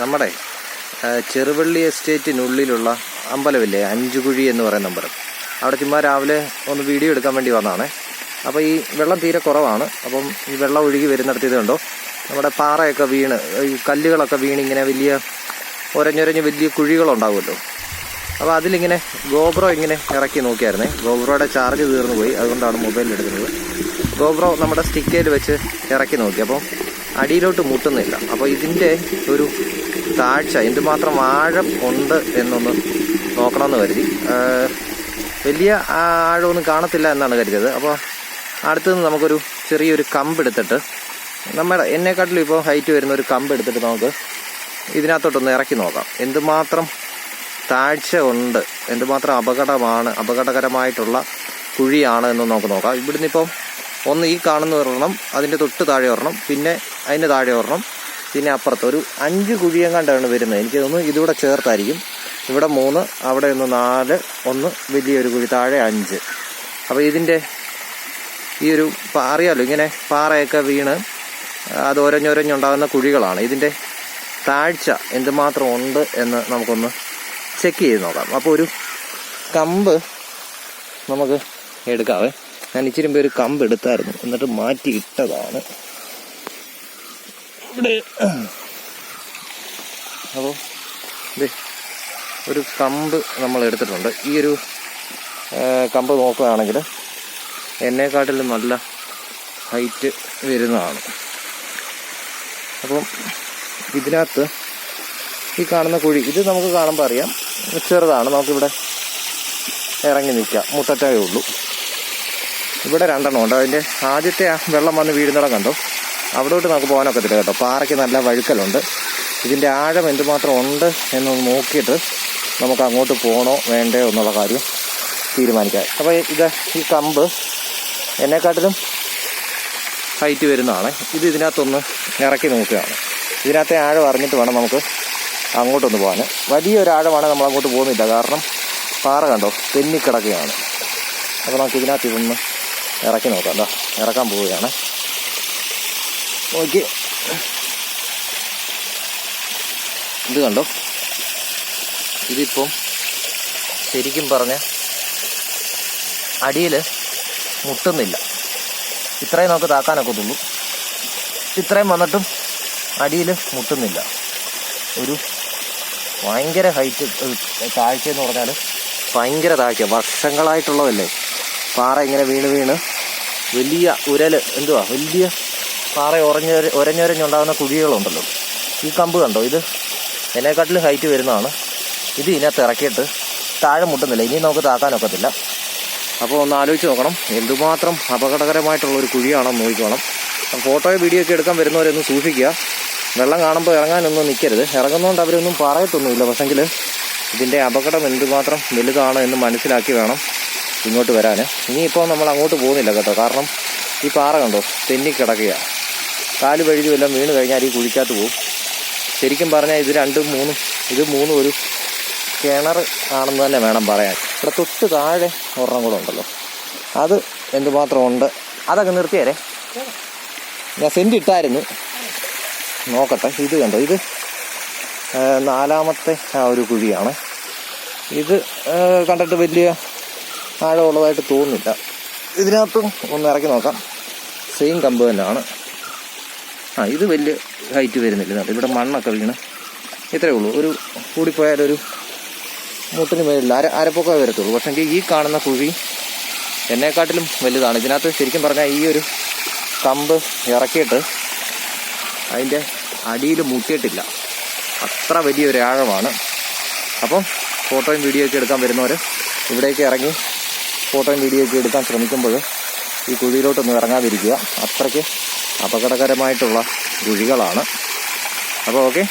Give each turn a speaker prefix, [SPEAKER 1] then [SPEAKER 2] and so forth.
[SPEAKER 1] നമ്മുടെ ചെറുവള്ളി എസ്റ്റേറ്റിനുള്ളിലുള്ള അമ്പലമില്ലേ അഞ്ചുകുഴി എന്ന് പറയുന്ന അമ്പലം. അവിടെ ചുമ്മാ രാവിലെ ഒന്ന് വീഡിയോ എടുക്കാൻ വേണ്ടി വന്നതാണേ. അപ്പോൾ ഈ വെള്ളം തീരെ കുറവാണ്. അപ്പം ഈ വെള്ളം ഒഴുകി വരുന്നിടത്ത് കണ്ടോ? നമ്മുടെ പാറയൊക്കെ വീണ് ഈ കല്ലുകളൊക്കെ വീണ് ഇങ്ങനെ വലിയ ഒരഞ്ഞൊരഞ്ഞ് വലിയ കുഴികളുണ്ടാവുമല്ലോ. അപ്പോൾ അതിലിങ്ങനെ ഗോബ്രോ ഇങ്ങനെ ഇറക്കി നോക്കിയായിരുന്നേ. ഗോബ്രോയുടെ ചാർജ് തീർന്നു പോയി. അതുകൊണ്ടാണ് മൊബൈലിൽ എടുക്കുന്നത്. ഗോബ്രോ നമ്മുടെ സ്റ്റിക്കയിൽ വെച്ച് ഇറക്കി നോക്കി. അപ്പം അടിയിലോട്ട് മുട്ടുന്നില്ല. അപ്പോൾ ഇതിന്റെ ഒരു താഴ്ച എന്തുമാത്രം ആഴം ഉണ്ട് എന്നൊന്ന് നോക്കണമെന്ന് കരുതി. വലിയ ആഴമൊന്നും കാണത്തില്ല എന്നാണ് കരുതിയത്. അപ്പോൾ അടുത്തുനിന്ന് നമുക്കൊരു ചെറിയൊരു കമ്പ് എടുത്തിട്ട് നമ്മുടെ എന്നെക്കാട്ടിലും ഇപ്പോൾ ഹൈറ്റ് വരുന്ന ഒരു കമ്പ് എടുത്തിട്ട് നമുക്ക് ഇതിനകത്തോട്ടൊന്ന് ഇറക്കി നോക്കാം. എന്തുമാത്രം താഴ്ച ഉണ്ട് എന്തുമാത്രം അപകടമാണ് അപകടകരമായിട്ടുള്ള കുഴിയാണ് എന്ന് നമുക്ക് നോക്കാം. ഇവിടുന്ന് ഇപ്പം ഒന്ന് ഈ കാണുന്ന ഒരെണ്ണം അതിന്റെ തൊട്ട് താഴെ ഒരെണ്ണം പിന്നെ അതിന്റെ താഴെ ഒരെണ്ണം പിന്നെ അപ്പുറത്ത്. ഒരു അഞ്ച് കുഴിയെങ്ങാണ്ടാണ് വരുന്നത്. എനിക്ക് ഇതിവിടെ ചേർത്തായിരിക്കും. ഇവിടെ മൂന്ന് അവിടെ ഒന്ന് നാല് ഒന്ന് വലിയൊരു കുഴി താഴെ അഞ്ച്. അപ്പോൾ ഇതിന്റെ ഈ ഒരു അറിയാലോ ഇങ്ങനെ പാറയൊക്കെ വീണ് അത് ഒരഞ്ഞൊരഞ്ഞുണ്ടാകുന്ന കുഴികളാണ്. ഇതിന്റെ താഴ്ച എന്തുമാത്രം ഉണ്ട് എന്ന് നമുക്കൊന്ന് ചെക്ക് ചെയ്ത് നോക്കാം. അപ്പോൾ ഒരു കമ്പ് നമുക്ക് എടുക്കാവേ. ഞാൻ ഇച്ചിരി പേര് കമ്പ് എടുത്തായിരുന്നു. എന്നിട്ട് മാറ്റി ഇട്ടതാണ്. ഇവിടെ അപ്പോൾ ഇത് ഒരു കമ്പ് നമ്മൾ എടുത്തിട്ടുണ്ട്. ഈ ഒരു കമ്പ് നോക്കുകയാണെങ്കിൽ എന്നെക്കാട്ടിലും നല്ല ഹൈറ്റ് വരുന്നതാണ്. അപ്പം ഇതിനകത്ത് ഈ കാണുന്ന കുഴി ഇത് നമുക്ക് കാണുമ്പോൾ അറിയാം ചെറുതാണ്. നമുക്കിവിടെ ഇറങ്ങി നിൽക്കാം. മുട്ടറ്റേ ഉള്ളൂ. ഇവിടെ രണ്ടെണ്ണം ഉണ്ട്. അതിന്റെ ആദ്യത്തെ വെള്ളം വന്ന് വീഴുന്നിടം കണ്ടോ. അവിടോട്ട് നമുക്ക് പോകാനൊക്കത്തില്ല കേട്ടോ. പാറയ്ക്ക് നല്ല വഴുക്കലുണ്ട്. ഇതിന്റെ ആഴം എന്തുമാത്രം ഉണ്ട് എന്ന് നോക്കിയിട്ട് നമുക്ക് അങ്ങോട്ട് പോകണോ വേണ്ടേ എന്നുള്ള കാര്യം തീരുമാനിക്കാം. അപ്പോൾ ഇത് ഈ കമ്പ് എന്നെക്കാട്ടിലും ഹൈറ്റ് വരുന്നതാണ്. ഇത് ഇതിനകത്തൊന്ന് ഇറക്കി നോക്കുകയാണ്. ഇതിനകത്തെ ആഴം അറിഞ്ഞിട്ട് വേണം നമുക്ക് അങ്ങോട്ടൊന്ന് പോകാൻ. വലിയൊരാഴമാണ് നമ്മൾ അങ്ങോട്ട് പോകുന്നില്ല. കാരണം പാറ കണ്ടോ തെന്നിക്കിടക്കുകയാണ്. അപ്പോൾ നമുക്ക് ഇതിനകത്ത് ഇതൊന്ന് ഇറക്കി നോക്കാം എന്താ ഇറക്കാൻ പോവുകയാണ്. നോക്കി. ഇത് കണ്ടോ? ഇതിപ്പം ശരിക്കും പറഞ്ഞ അടിയിൽ മുട്ടുന്നില്ല. ഇത്രയും നമുക്ക് താക്കാനൊക്കെ തുള്ളൂ ഇത്രയും വന്നിട്ടും അടിയിൽ മുട്ടുന്നില്ല. ഒരു ഭയങ്കര ഹൈറ്റ് താഴ്ച എന്ന് പറഞ്ഞാൽ ഭയങ്കര താഴ്ച വർഷങ്ങളായിട്ടുള്ളതല്ലേ? പാറ ഇങ്ങനെ വീണ് വീണ് വലിയ ഉരൽ എന്തുവാ വലിയ പാറ ഉറഞ്ഞ ഉരഞ്ഞുരഞ്ഞുണ്ടാകുന്ന കുഴികളുണ്ടല്ലോ. ഈ കമ്പ് കണ്ടോ ഇത്? എന്നെക്കാട്ടിലും ഹൈറ്റ് വരുന്നതാണ്. ഇത് ഇതിനകത്ത് ഇറക്കിയിട്ട് താഴെ മുട്ടുന്നില്ല. ഇനി നമുക്ക് താക്കാനൊക്കത്തില്ല അപ്പോൾ ഒന്ന് ആലോചിച്ച് നോക്കണം. എന്തുമാത്രം അപകടകരമായിട്ടുള്ള ഒരു കുഴിയാണെന്ന് നോക്കിക്കോണം. ഫോട്ടോയോ വീഡിയോ ഒക്കെ എടുക്കാൻ വരുന്നവരൊന്ന് സൂക്ഷിക്കുക. വെള്ളം കാണുമ്പോൾ ഇറങ്ങാനൊന്നും നിൽക്കരുത്. ഇറങ്ങുന്നതുകൊണ്ട് അവരൊന്നും പറയത്തൊന്നുമില്ല. പക്ഷെങ്കിൽ ഇതിന്റെ അപകടം എന്തുമാത്രം വലുതാണ് എന്ന് മനസ്സിലാക്കി വേണം. ഇങ്ങോട്ട് വരാൻ ഇനിയിപ്പോൾ നമ്മൾ അങ്ങോട്ട് പോകുന്നില്ല കേട്ടോ. കാരണം ഈ പാറ കണ്ടോ? തെന്നിക്കിടക്കുകയാണ് കാൽ വഴുതി വല്ലതും വീണ് കഴിഞ്ഞാൽ ഈ കുഴിക്കകത്ത് പോകും. ശരിക്കും പറഞ്ഞാൽ ഇത് രണ്ടും മൂന്നും ഇത് മൂന്നും ഒരു കിണർ ആണെന്ന് തന്നെ വേണം പറയാൻ. ഇവിടെ തൊട്ട് താഴെ ഒരെണ്ണം കൂടെ ഉണ്ടല്ലോ. അത് എന്തുമാത്രം ഉണ്ട് അതൊക്കെ നിർത്തിയാലേ ഞാൻ സെന്റ് ഇട്ടായിരുന്നു. നോക്കട്ടെ ഇത് കണ്ടോ? ഇത് നാലാമത്തെ ആ ഒരു കുഴിയാണ്. ഇത് കണ്ടിട്ട് വലിയ ആഴമുള്ളതായിട്ട് തോന്നുന്നില്ല. ഇതിനകത്തും ഒന്ന് ഇറക്കി നോക്കാം. സെയിം കമ്പ് തന്നെയാണ് ആ ഇത് വലിയ ഹൈറ്റ് വരുന്നില്ല. ഇവിടെ മണ്ണൊക്കെ വീണ്. ഇത്രയേ ഉള്ളൂ. ഒരു കൂടിപ്പോയാലൊരു മുട്ടിന് മേലില്ല അര അരപ്പൊക്കെ വരത്തുള്ളൂ. പക്ഷേ ഈ കാണുന്ന കുഴി എന്നെക്കാട്ടിലും വലുതാണ്. ഇതിനകത്ത് ശരിക്കും പറഞ്ഞാൽ ഈ ഒരു കമ്പ് ഇറക്കിയിട്ട് അതിന്റെ അടിയിൽ മുട്ടിയിട്ടില്ല. അത്ര വലിയൊരു ആഴമാണ്. അപ്പം ഫോട്ടോയും വീഡിയോ ഒക്കെ എടുക്കാൻ വരുന്നവർ ഇവിടേക്ക് ഇറങ്ങി ഫോട്ടോയും വീഡിയോ ഒക്കെ എടുക്കാൻ ശ്രമിക്കുമ്പോൾ ഈ കുഴിയിലോട്ടൊന്നും ഇറങ്ങാതിരിക്കുക. അത്രയ്ക്ക് അപകടകരമായിട്ടുള്ള കുഴികളാണ്. അപ്പോൾ ഓക്കെ.